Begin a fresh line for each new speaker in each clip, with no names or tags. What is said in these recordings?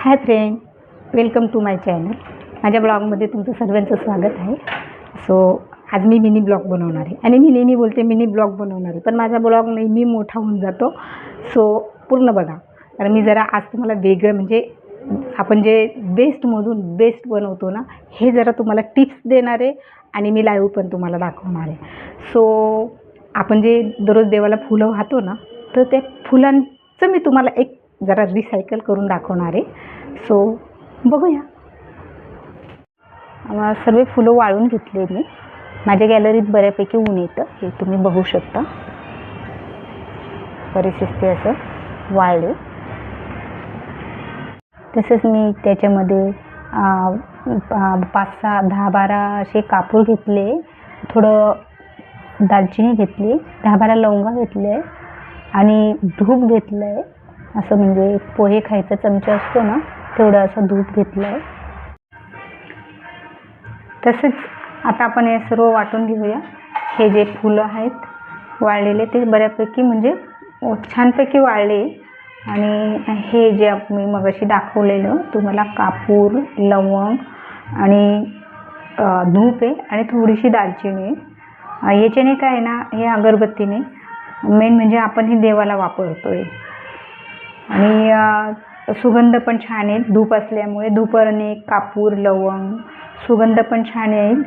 Hi friend welcome to my channel. माझ्या ब्लॉगमध्ये तुमचं सर्वांचं स्वागत आहे. सो आज मी मिनी ब्लॉग बनवणार आहे. आणि मी नेहमी बोलते मिनी ब्लॉग बनवणार आहे. पण माझा ब्लॉग नेहमी मोठा होऊन जातो. सो पूर्ण बघा. कारण मी जरा आज तुम्हाला वेगळं म्हणजे आपण जे बेस्टमधून बेस्ट बनवतो ना हे जरा तुम्हाला टिप्स देणार आहे आणि मी लाईव्ह पण तुम्हाला दाखवणार आहे. सो आपण जे दररोज देवाला फुलं वाहतो ना तर त्या फुलांचं मी तुम्हाला एक जरा रिसायकल करून दाखवणार आहे. सो बघूया. सर्व फुलं वाळून घेतले मी. माझ्या गॅलरीत बऱ्यापैकी ऊन येतं. हे तुम्ही बघू शकता. बरेचसे ते असं वाळले तसंच मी त्याच्यामध्ये पाच सहा दहा बारा असे कापूर घेतले. थोडं दालचिनी घेतली. दहा बारा लवंगा घेतले. आणि धूप घेतलं आहे असं म्हणजे पोहे खायचा चमचा असतो ना तेवढं असं दूध घेतलं आहे तसंच आता आपण हे सर्व वाटून घेऊया. हे जे फुलं आहेत वाळलेले ते बऱ्यापैकी म्हणजे छानपैकी वाळले. आणि हे जे मी मगाशी दाखवलेलं तुम्हाला कापूर लवंग आणि धूप आहे आणि थोडीशी दालचिनी आहे. याच्याने काय आहे ना हे अगरबत्तीने मेन म्हणजे आपण हे देवाला वापरतो आहे आणि सुगंध पण छान येईल. धूप असल्यामुळे धूपरणे कापूर लवंग सुगंध पण छान येईल.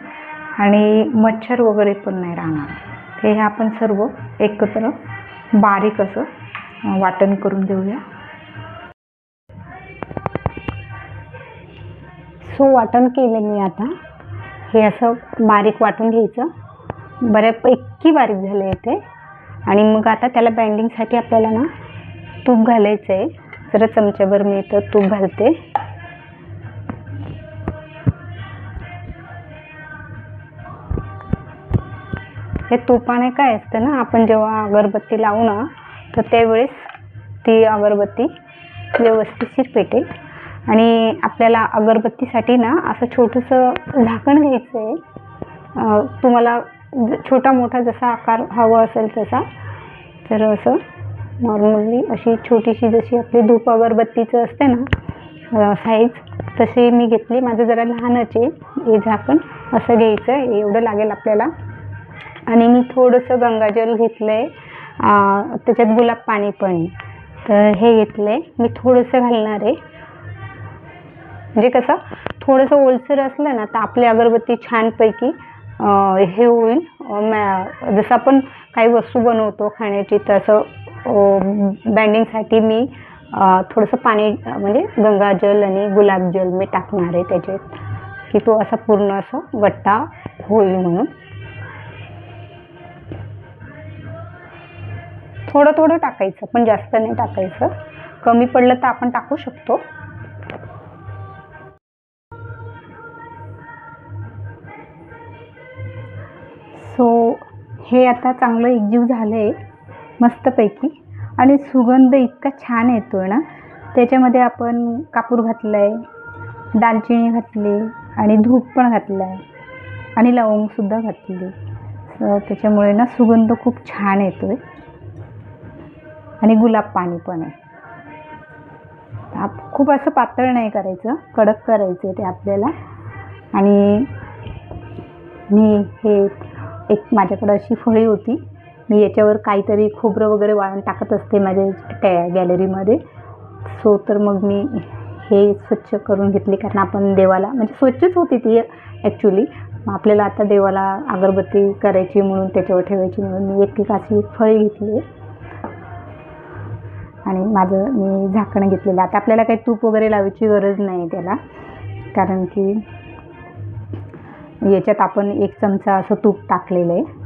आणि मच्छर वगैरे पण नाही राहणार. हे आपण सर्व एकत्र बारीक असं वाटण करून देऊया. सो वाटण केलं मी आता. हे असं बारीक वाटून घ्यायचं. बऱ्यापैकी बारीक झालं आहे ते. आणि मग आता त्याला बाइंडिंगसाठी आपल्याला ना तूप घालायचं आहे जरा चमच्याभर मी इथं तूप घालते. हे तुपाने काय असतं ना आपण जेव्हा अगरबत्ती लावू ना तर त्यावेळेस ती अगरबत्ती व्यवस्थितशीर पेटेल आणि आपल्याला अगरबत्तीसाठी ना असं छोटंसं झाकण घ्यायचं आहे तुम्हाला ज- छोटा मोठा जसा आकार हवा असेल तसा तर असं नॉर्मली अशी छोटीशी जशी आपली धूप अगरबत्तीचं असते ना साईज तशी मी घेतली. माझं जरा लहानच आहे हे झाकण असं घ्यायचं आहे एवढं लागेल आपल्याला. आणि मी थोडंसं गंगाजल घेतलं आहे त्याच्यात गुलाब पाणी पण. आहे तर हे घेतलं आहे मी थोडंसं घालणार आहे. म्हणजे कसं थोडंसं ओलसर असलं ना तर आपली अगरबत्ती छानपैकी हे होईल. मॅ जसं आपण काही वस्तू बनवतो खाण्याची तसं बँडिंगसाठी मी थोडंसं पाणी म्हणजे गंगाजल आणि गुलाबजल मी टाकणार आहे त्याच्यात. की तो असा पूर्ण असं गट्टा होईल म्हणून. थोडं थोडं टाकायचं पण जास्त नाही टाकायचं. कमी पडलं तर आपण टाकू शकतो. सो हे आता चांगलं एकजीव झालं आहे मस्तपैकी. आणि सुगंध इतका छान येतो आहे ना. त्याच्यामध्ये आपण कापूर घातलं आहे दालचिनी घातली आणि धूप पण घातलं आहे आणि लवंगसुद्धा घातली. त्याच्यामुळे ना सुगंध खूप छान येतो आहे आणि गुलाब पाणी पण आहे. खूप असं पातळ नाही करायचं. कडक करायचं आहे ते आपल्याला. आणि मी हे एक माझ्याकडं अशी फळी होती. मी याच्यावर काहीतरी खोबरं वगैरे वाळून टाकत असते माझ्या त्या गॅलरीमध्ये. सो तर मग मी हे स्वच्छ करून घेतली कारण आपण देवाला म्हणजे स्वच्छच होती ती ॲक्च्युली आपल्याला आता देवाला अगरबत्ती करायची म्हणून त्याच्यावर ठेवायची म्हणून मी एक एक अशी एक घेतली. आणि माझं मी झाकणं घेतलेलं. आता आपल्याला काही तूप वगैरे लावायची गरज नाही त्याला. कारण की याच्यात आपण एक चमचा असं तूप टाकलेलं आहे.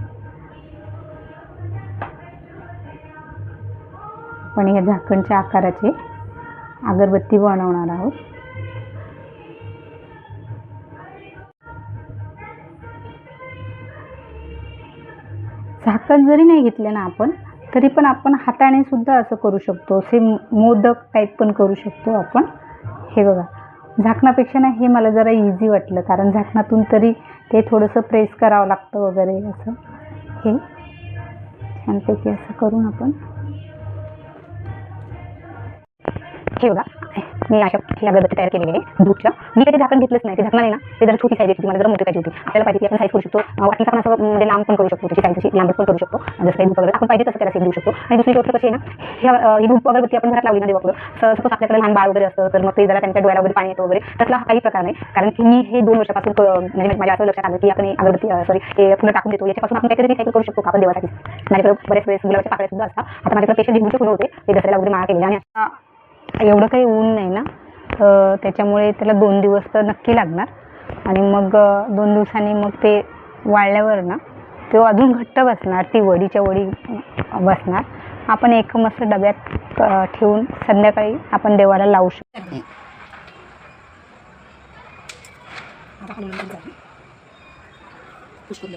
आपण या झाकणच्या आकाराचे अगरबत्ती बनवणार आहोत. झाकण जरी नाही घेतले ना आपण तरी पण आपण हाताने सुद्धा असं करू शकतो. सेम मोदक टाईप पण करू शकतो आपण. हे बघा झाकणापेक्षा ना हे मला जरा इझी वाटलं कारण झाकणातून तरी ते थोडंसं प्रेस करावं लागतं वगैरे असं. हे छानपैकी असं करून आपण हे बघा मी अशा ही अगरबत्ती तयार केलेली आहे. दूधच्या. मी कधी झाकण घेतलंच नाही. ते झाकणार आहे ना ते जरा छोटी साईज होती. मला जरा मोठी पाहिजे होती. आपल्याला पाहिजे ती आपण साईज करू शकतो. अं, आपण असं म्हणजे लांब पण करू शकतो. त्याची साईज अशी लांब पण करू शकतो. जसं काही धूप वगैरे आपण पाहिजे तसं त्याला सेट देऊ शकतो. आणि दुसरी गोष्ट कशी आहे ना ह्या ही धूप अगरबत्ती आपण घरात लावली ना देवापुढं सपोज आपल्याकडे लहान बाळ वगैरे असतं तर मग ते जरा त्यांच्या डोळ्याला वगैरे पाणी येतं वगैरे. तसला हा काही प्रकार नाही. कारण की मी हे दोन वर्षापासून म्हणजे माझ्या असं लक्षात आलं की आपण अगरबत्ती सॉरी हे फुलं टाकून देतो. याच्यापासून आपण काहीतरी रिसायकल करू शकतो आपण देवासाठी? माझ्याकडे बरेच वेळेस गुलाबाच्या पाकळ्या सुद्धा असतात. आता माझ्याकडे पेशंट झेंडूचे फुलं होते. ते दसऱ्याला वगैरे माळा केलेले आणि एवढं काही ऊन नाही ना. तर त्याच्यामुळे त्याला दोन दिवस तर नक्की लागणार. आणि मग दोन दिवसांनी मग ते वाळल्यावर ना तो अजून घट्ट बसणार. ती वडीच्या वडी बसणार. आपण एक मस्त डब्यात ठेवून संध्याकाळी आपण देवाला लावू शकतो
पुष्कळ.